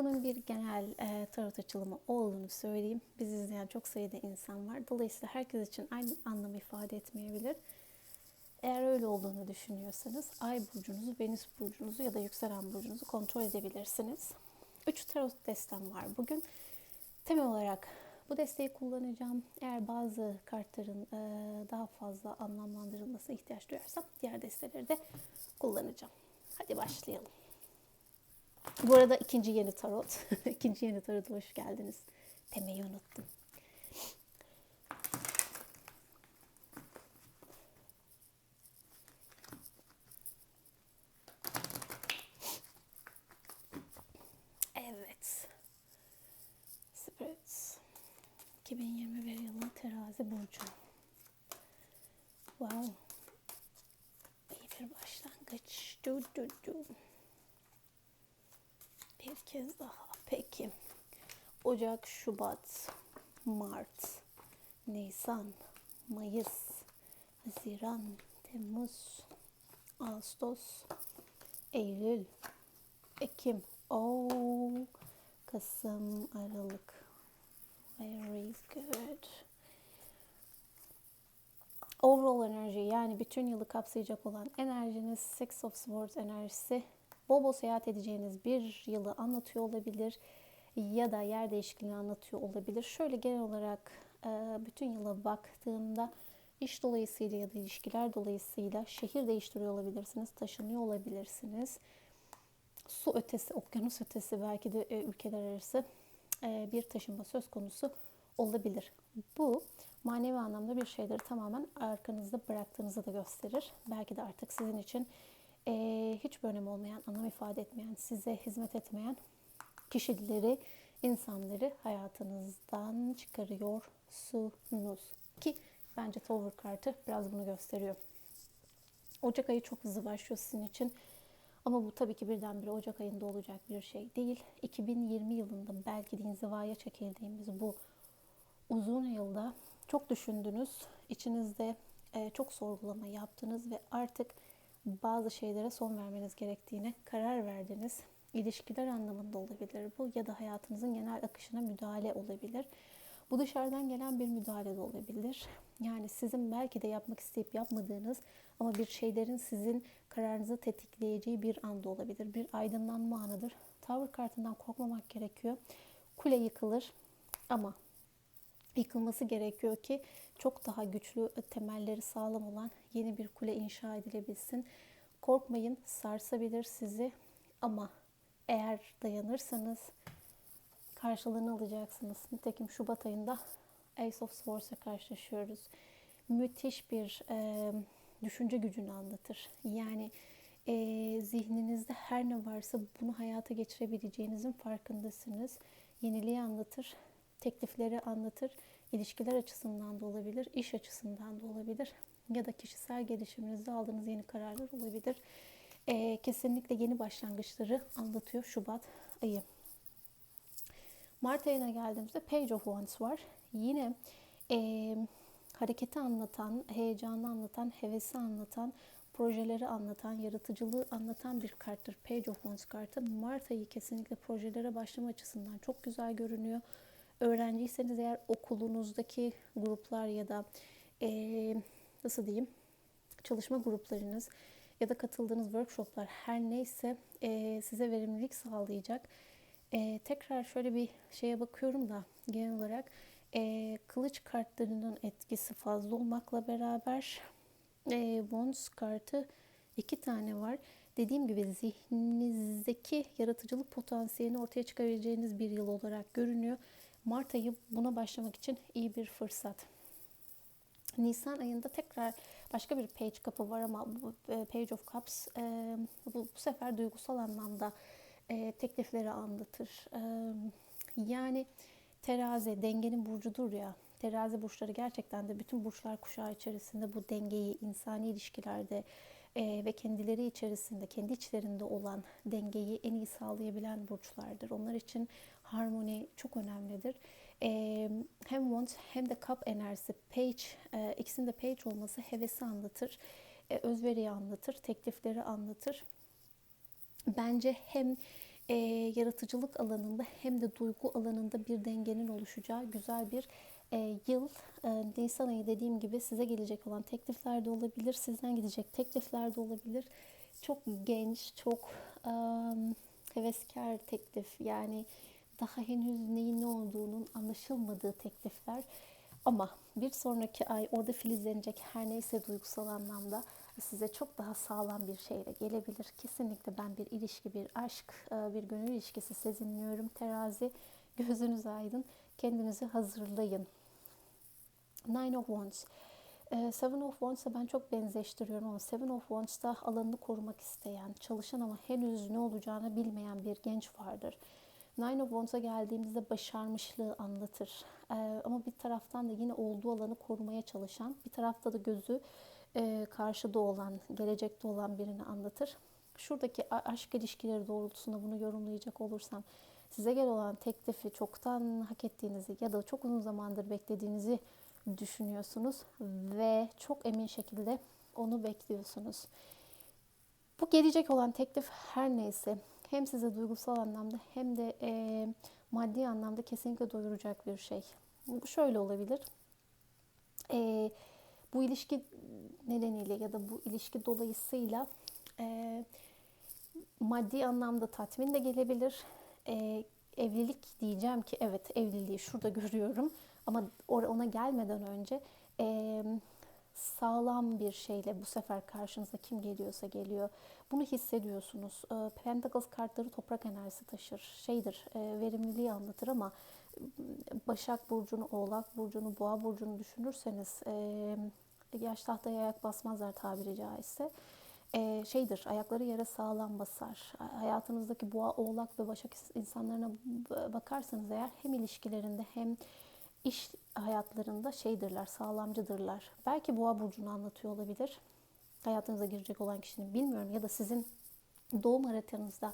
Bunun bir genel e, tarot açılımı olduğunu söyleyeyim. Bizi izleyen çok sayıda insan var. Dolayısıyla herkes için aynı anlam ifade etmeyebilir. Eğer öyle olduğunu düşünüyorsanız Ay burcunuzu, Venüs burcunuzu ya da yükselen burcunuzu kontrol edebilirsiniz. 3 tarot destem var bugün. Temel olarak bu desteği kullanacağım. Eğer bazı kartların e, daha fazla anlamlandırılmasına ihtiyaç duyarsam diğer desteleri de kullanacağım. Hadi başlayalım. Bu arada ikinci yeni tarot. ikinci yeni tarota hoş geldiniz. Demeyi unuttum. Evet. Spirits. 2021 yılı terazi burcu. Wow. İyi bir başlangıç. Du, du, du. Kez daha. Peki. Ocak, Şubat, Mart, Nisan, Mayıs, Haziran, Temmuz, Ağustos, Eylül, Ekim, Oo, Kasım, Aralık. Very good. Overall enerji yani bütün yılı kapsayacak olan enerjiniz Six of Swords enerjisi bol bol seyahat edeceğiniz bir yılı anlatıyor olabilir ya da yer değişikliğini anlatıyor olabilir. Şöyle genel olarak e, bütün yıla baktığımda iş dolayısıyla ya da ilişkiler dolayısıyla şehir değiştiriyor olabilirsiniz, taşınıyor olabilirsiniz. Su ötesi, okyanus ötesi belki de e, ülkeler arası e, bir taşınma söz konusu olabilir. Bu manevi anlamda bir şeyleri tamamen arkanızda bıraktığınızı da gösterir. Belki de artık sizin için e, hiçbir önemi olmayan, anlam ifade etmeyen, size hizmet etmeyen kişileri, insanları hayatınızdan çıkarıyorsunuz. Ki bence Tower kartı biraz bunu gösteriyor. Ocak ayı çok hızlı başlıyor sizin için. Ama bu tabii ki birdenbire Ocak ayında olacak bir şey değil. 2020 yılında belki de inzivaya çekildiğimiz bu uzun yılda çok düşündünüz. İçinizde çok sorgulama yaptınız ve artık bazı şeylere son vermeniz gerektiğine karar verdiniz. İlişkiler anlamında olabilir bu ya da hayatınızın genel akışına müdahale olabilir. Bu dışarıdan gelen bir müdahale de olabilir. Yani sizin belki de yapmak isteyip yapmadığınız ama bir şeylerin sizin kararınızı tetikleyeceği bir anda olabilir. Bir aydınlanma anıdır. Tower kartından korkmamak gerekiyor. Kule yıkılır ama yıkılması gerekiyor ki çok daha güçlü temelleri sağlam olan yeni bir kule inşa edilebilsin. Korkmayın, sarsabilir sizi ama eğer dayanırsanız karşılığını alacaksınız. Nitekim Şubat ayında Ace of Swords'la karşılaşıyoruz. Müthiş bir e, düşünce gücünü anlatır. Yani e, zihninizde her ne varsa bunu hayata geçirebileceğinizin farkındasınız. Yeniliği anlatır, teklifleri anlatır. İlişkiler açısından da olabilir, iş açısından da olabilir ya da kişisel gelişiminizde aldığınız yeni kararlar olabilir. E, kesinlikle yeni başlangıçları anlatıyor Şubat ayı. Mart ayına geldiğimizde Page of Wands var. Yine e, hareketi anlatan, heyecanı anlatan, hevesi anlatan, projeleri anlatan, yaratıcılığı anlatan bir karttır. Page of Wands kartı. Mart ayı kesinlikle projelere başlama açısından çok güzel görünüyor. Öğrenciyseniz eğer okulunuzdaki gruplar ya da e, nasıl diyeyim çalışma gruplarınız ya da katıldığınız workshoplar her neyse e, size verimlilik sağlayacak e, tekrar şöyle bir şeye bakıyorum da genel olarak e, kılıç kartlarının etkisi fazla olmakla beraber e, Wands kartı iki tane var. Dediğim gibi zihninizdeki yaratıcılık potansiyelini ortaya çıkarabileceğiniz bir yıl olarak görünüyor. Mart ayı buna başlamak için iyi bir fırsat. Nisan ayında tekrar başka bir page kapı var ama bu e, Page of Cups e, bu, bu sefer duygusal anlamda e, teklifleri anlatır. E, yani terazi dengenin burcudur ya. Terazi burçları gerçekten de bütün burçlar kuşağı içerisinde bu dengeyi insani ilişkilerde e, ve kendileri içerisinde, kendi içlerinde olan dengeyi en iyi sağlayabilen burçlardır. Onlar için harmoni çok önemlidir. E, hem Wands hem de Cup enerjisi, Page, e, ikisinin Page olması hevesi anlatır, e, özveriyi anlatır, teklifleri anlatır. Bence hem e, yaratıcılık alanında hem de duygu alanında bir dengenin oluşacağı güzel bir e, yıl. E, Nisan ayı dediğim gibi size gelecek olan teklifler de olabilir, sizden gidecek teklifler de olabilir. Çok genç, çok e, heveskar teklif yani daha henüz neyin ne olduğunun anlaşılmadığı teklifler. Ama bir sonraki ay orada filizlenecek her neyse duygusal anlamda size çok daha sağlam bir şeyle gelebilir. Kesinlikle ben bir ilişki, bir aşk, e, bir gönül ilişkisi sezinliyorum. Terazi gözünüz aydın. Kendinizi hazırlayın. Nine of Wands. E, Seven of Wands'a ben çok benzeştiriyorum ama Seven of Wands'ta alanını korumak isteyen, çalışan ama henüz ne olacağını bilmeyen bir genç vardır. Nine of Wands'a geldiğimizde başarmışlığı anlatır. Ee, ama bir taraftan da yine olduğu alanı korumaya çalışan, bir tarafta da gözü e, karşıda olan, gelecekte olan birini anlatır. Şuradaki aşk ilişkileri doğrultusunda bunu yorumlayacak olursam, size gel olan teklifi çoktan hak ettiğinizi ya da çok uzun zamandır beklediğinizi düşünüyorsunuz ve çok emin şekilde onu bekliyorsunuz. Bu gelecek olan teklif her neyse hem size duygusal anlamda hem de e, maddi anlamda kesinlikle doyuracak bir şey. Bu şöyle olabilir. E, bu ilişki nedeniyle ya da bu ilişki dolayısıyla e, maddi anlamda tatmin de gelebilir. E, evlilik diyeceğim ki evet evliliği şurada görüyorum ama ona gelmeden önce e, sağlam bir şeyle bu sefer karşınıza kim geliyorsa geliyor. Bunu hissediyorsunuz. Ee, Pentacles kartları toprak enerjisi taşır. Şeydir, e, verimliliği anlatır ama Başak Burcu'nu, Oğlak Burcu'nu, Boğa Burcu'nu düşünürseniz e, yaş tahtaya ayak basmazlar tabiri caizse. E, şeydir, ayakları yere sağlam basar. Hayatınızdaki Boğa, Oğlak ve Başak insanlarına bakarsanız eğer hem ilişkilerinde hem iş hayatlarında şeydirler, sağlamcıdırlar. Belki boğa burcunu anlatıyor olabilir. Hayatınıza girecek olan kişinin bilmiyorum ya da sizin doğum haritanızda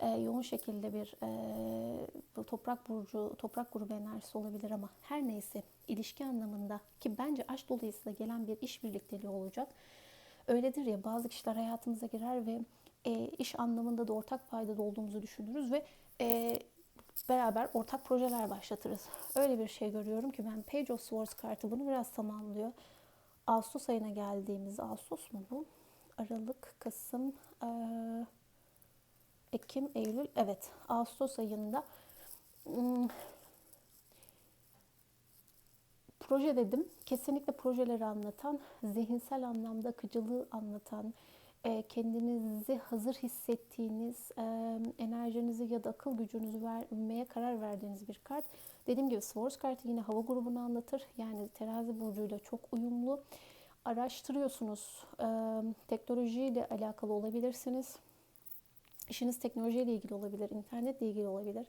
e, yoğun şekilde bir e, toprak burcu, toprak grubu enerjisi olabilir ama her neyse ilişki anlamında ki bence aşk dolayısıyla gelen bir iş birlikteliği olacak. Öyledir ya bazı kişiler hayatımıza girer ve e, iş anlamında da ortak paydada olduğumuzu düşünürüz ve e, beraber ortak projeler başlatırız. Öyle bir şey görüyorum ki ben Page of Swords kartı bunu biraz tamamlıyor. Ağustos ayına geldiğimiz Ağustos mu bu? Aralık, Kasım, Ekim, Eylül. Evet, Ağustos ayında hmm, proje dedim. Kesinlikle projeleri anlatan, zihinsel anlamda akıcılığı anlatan, kendinizi hazır hissettiğiniz, e, enerjinizi ya da akıl gücünüzü vermeye karar verdiğiniz bir kart. Dediğim gibi Swords kartı yine hava grubunu anlatır. Yani terazi burcuyla çok uyumlu. Araştırıyorsunuz. E, teknolojiyle alakalı olabilirsiniz. İşiniz teknolojiyle ilgili olabilir, internetle ilgili olabilir.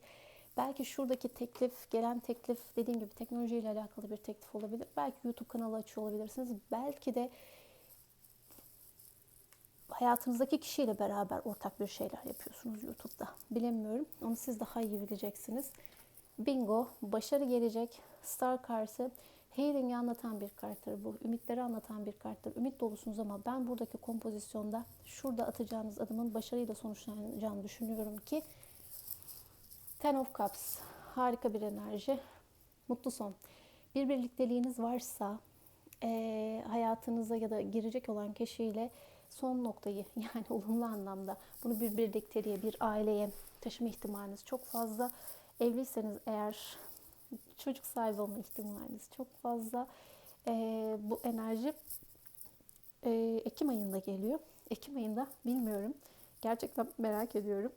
Belki şuradaki teklif, gelen teklif dediğim gibi teknolojiyle alakalı bir teklif olabilir. Belki YouTube kanalı açıyor olabilirsiniz. Belki de hayatınızdaki kişiyle beraber ortak bir şeyler yapıyorsunuz YouTube'da. Bilemiyorum. Onu siz daha iyi bileceksiniz. Bingo, başarı gelecek. Star kartı healing'i anlatan bir karttır bu. Ümitleri anlatan bir karttır. Ümit dolusunuz ama ben buradaki kompozisyonda şurada atacağınız adımın başarıyla sonuçlanacağını düşünüyorum ki Ten of Cups harika bir enerji. Mutlu son. Bir birlikteliğiniz varsa e, hayatınıza ya da girecek olan kişiyle son noktayı yani olumlu anlamda bunu bir birlikteliğe, bir aileye taşıma ihtimaliniz çok fazla. Evliyseniz eğer çocuk sahibi olma ihtimaliniz çok fazla. Ee, bu enerji e, Ekim ayında geliyor. Ekim ayında bilmiyorum. Gerçekten merak ediyorum.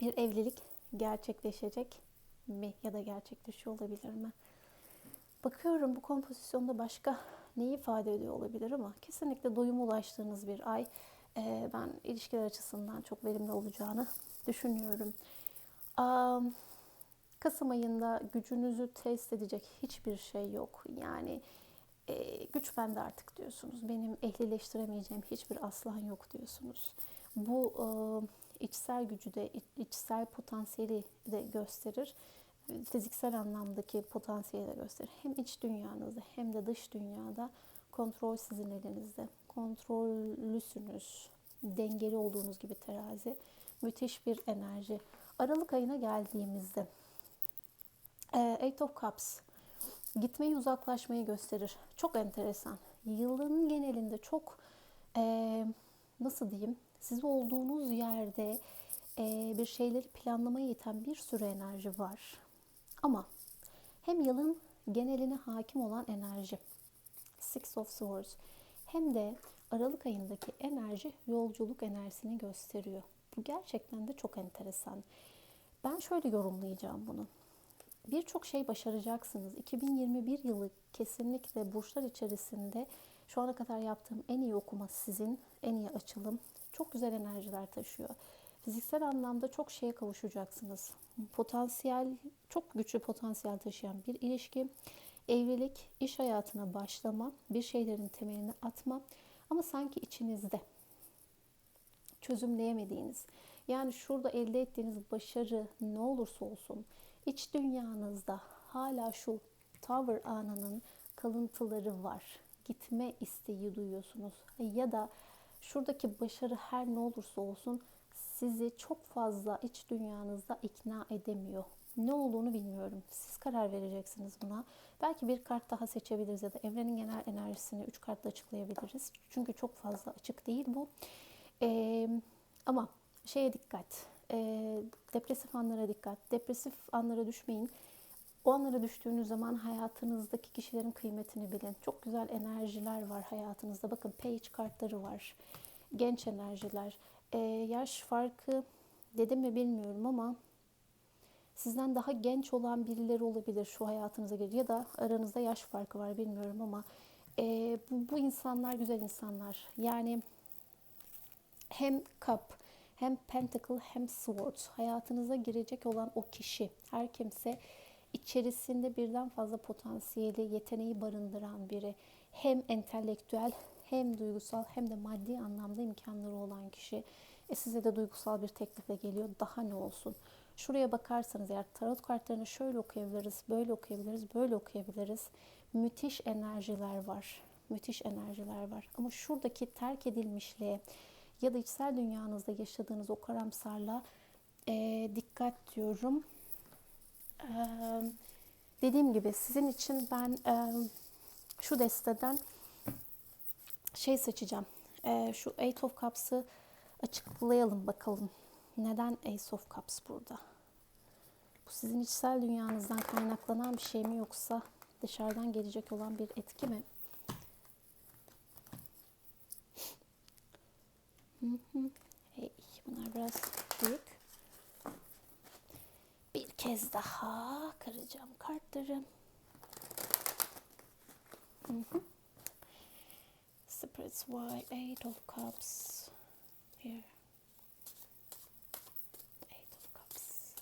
Bir evlilik gerçekleşecek mi ya da gerçekleşiyor olabilir mi? Bakıyorum bu kompozisyonda başka neyi ifade ediyor olabilir ama kesinlikle doyuma ulaştığınız bir ay. Ee, ben ilişkiler açısından çok verimli olacağını düşünüyorum. Kasım ayında gücünüzü test edecek hiçbir şey yok. Yani e, güç bende artık diyorsunuz. Benim ehlileştiremeyeceğim hiçbir aslan yok diyorsunuz. Bu e, içsel gücü de, içsel potansiyeli de gösterir fiziksel anlamdaki potansiyeli gösterir. Hem iç dünyanızda hem de dış dünyada kontrol sizin elinizde. Kontrollüsünüz. Dengeli olduğunuz gibi terazi. Müthiş bir enerji. Aralık ayına geldiğimizde e, Eight of Cups gitmeyi uzaklaşmayı gösterir. Çok enteresan. Yılın genelinde çok e, nasıl diyeyim siz olduğunuz yerde e, bir şeyleri planlamaya iten bir sürü enerji var. Ama hem yılın geneline hakim olan enerji Six of Swords hem de Aralık ayındaki enerji yolculuk enerjisini gösteriyor. Bu gerçekten de çok enteresan. Ben şöyle yorumlayacağım bunu. Birçok şey başaracaksınız. 2021 yılı kesinlikle burçlar içerisinde şu ana kadar yaptığım en iyi okuma sizin, en iyi açılım. Çok güzel enerjiler taşıyor. Fiziksel anlamda çok şeye kavuşacaksınız. Potansiyel, çok güçlü potansiyel taşıyan bir ilişki, evlilik, iş hayatına başlama, bir şeylerin temelini atma ama sanki içinizde çözümleyemediğiniz, yani şurada elde ettiğiniz başarı ne olursa olsun iç dünyanızda hala şu tower anının kalıntıları var. Gitme isteği duyuyorsunuz ya da şuradaki başarı her ne olursa olsun sizi çok fazla iç dünyanızda ikna edemiyor. Ne olduğunu bilmiyorum. Siz karar vereceksiniz buna. Belki bir kart daha seçebiliriz ya da evrenin genel enerjisini üç kartla açıklayabiliriz. Çünkü çok fazla açık değil bu. Ee, ama şeye dikkat. E, depresif anlara dikkat. Depresif anlara düşmeyin. O anlara düştüğünüz zaman hayatınızdaki kişilerin kıymetini bilin. Çok güzel enerjiler var hayatınızda. Bakın page kartları var. Genç enerjiler. E, yaş farkı dedim mi bilmiyorum ama sizden daha genç olan birileri olabilir şu hayatınıza gelir ya da aranızda yaş farkı var bilmiyorum ama e, bu, bu insanlar güzel insanlar. Yani hem cup hem pentacle hem swords hayatınıza girecek olan o kişi her kimse içerisinde birden fazla potansiyeli, yeteneği barındıran biri. Hem entelektüel hem duygusal hem de maddi anlamda imkanları olan kişi. E size de duygusal bir teklifle geliyor. Daha ne olsun? Şuraya bakarsanız eğer tarot kartlarını şöyle okuyabiliriz, böyle okuyabiliriz, böyle okuyabiliriz. Müthiş enerjiler var. Müthiş enerjiler var. Ama şuradaki terk edilmişliğe ya da içsel dünyanızda yaşadığınız o karamsarlığa e, dikkat diyorum. E, dediğim gibi sizin için ben e, şu desteden şey seçeceğim. E, şu Eight of Cups'ı açıklayalım bakalım. Neden Ace of Cups burada? Bu sizin içsel dünyanızdan kaynaklanan bir şey mi yoksa dışarıdan gelecek olan bir etki mi? Hey, bunlar biraz büyük. Bir kez daha kıracağım kartları. Hı hı. Spirits Why Eight of Cups. Here. Eight of Cups.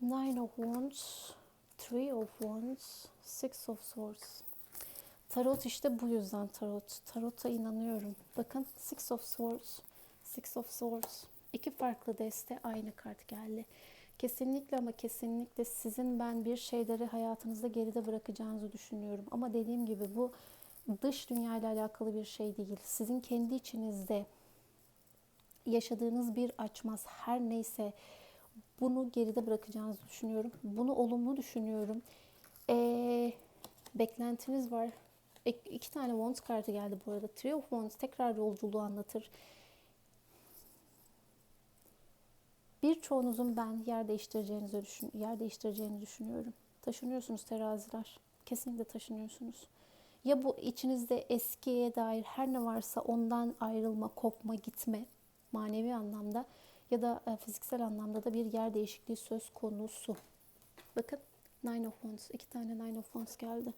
Nine of Wands. Three of Wands. Six of Swords. Tarot işte bu yüzden tarot. Tarot'a inanıyorum. Bakın Six of Swords. Six of Swords. İki farklı deste aynı kart geldi. Kesinlikle ama kesinlikle sizin ben bir şeyleri hayatınızda geride bırakacağınızı düşünüyorum. Ama dediğim gibi bu dış dünyayla alakalı bir şey değil. Sizin kendi içinizde yaşadığınız bir açmaz her neyse bunu geride bırakacağınızı düşünüyorum. Bunu olumlu düşünüyorum. Ee, beklentiniz var. İki tane Wands kartı geldi bu arada. Three of Wands tekrar yolculuğu anlatır. Birçoğunuzun ben yer değiştireceğinizi düşün, yer değiştireceğini düşünüyorum. Taşınıyorsunuz teraziler. Kesinlikle taşınıyorsunuz. Ya bu içinizde eskiye dair her ne varsa ondan ayrılma, kopma, gitme manevi anlamda ya da e, fiziksel anlamda da bir yer değişikliği söz konusu. Bakın Nine of Wands. iki tane Nine of Wands geldi.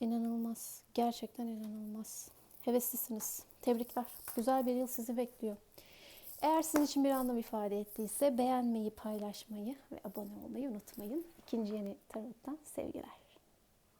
İnanılmaz. Gerçekten inanılmaz. Heveslisiniz. Tebrikler. Güzel bir yıl sizi bekliyor. Eğer sizin için bir anlam ifade ettiyse beğenmeyi, paylaşmayı ve abone olmayı unutmayın. İkinci yeni tarottan sevgiler.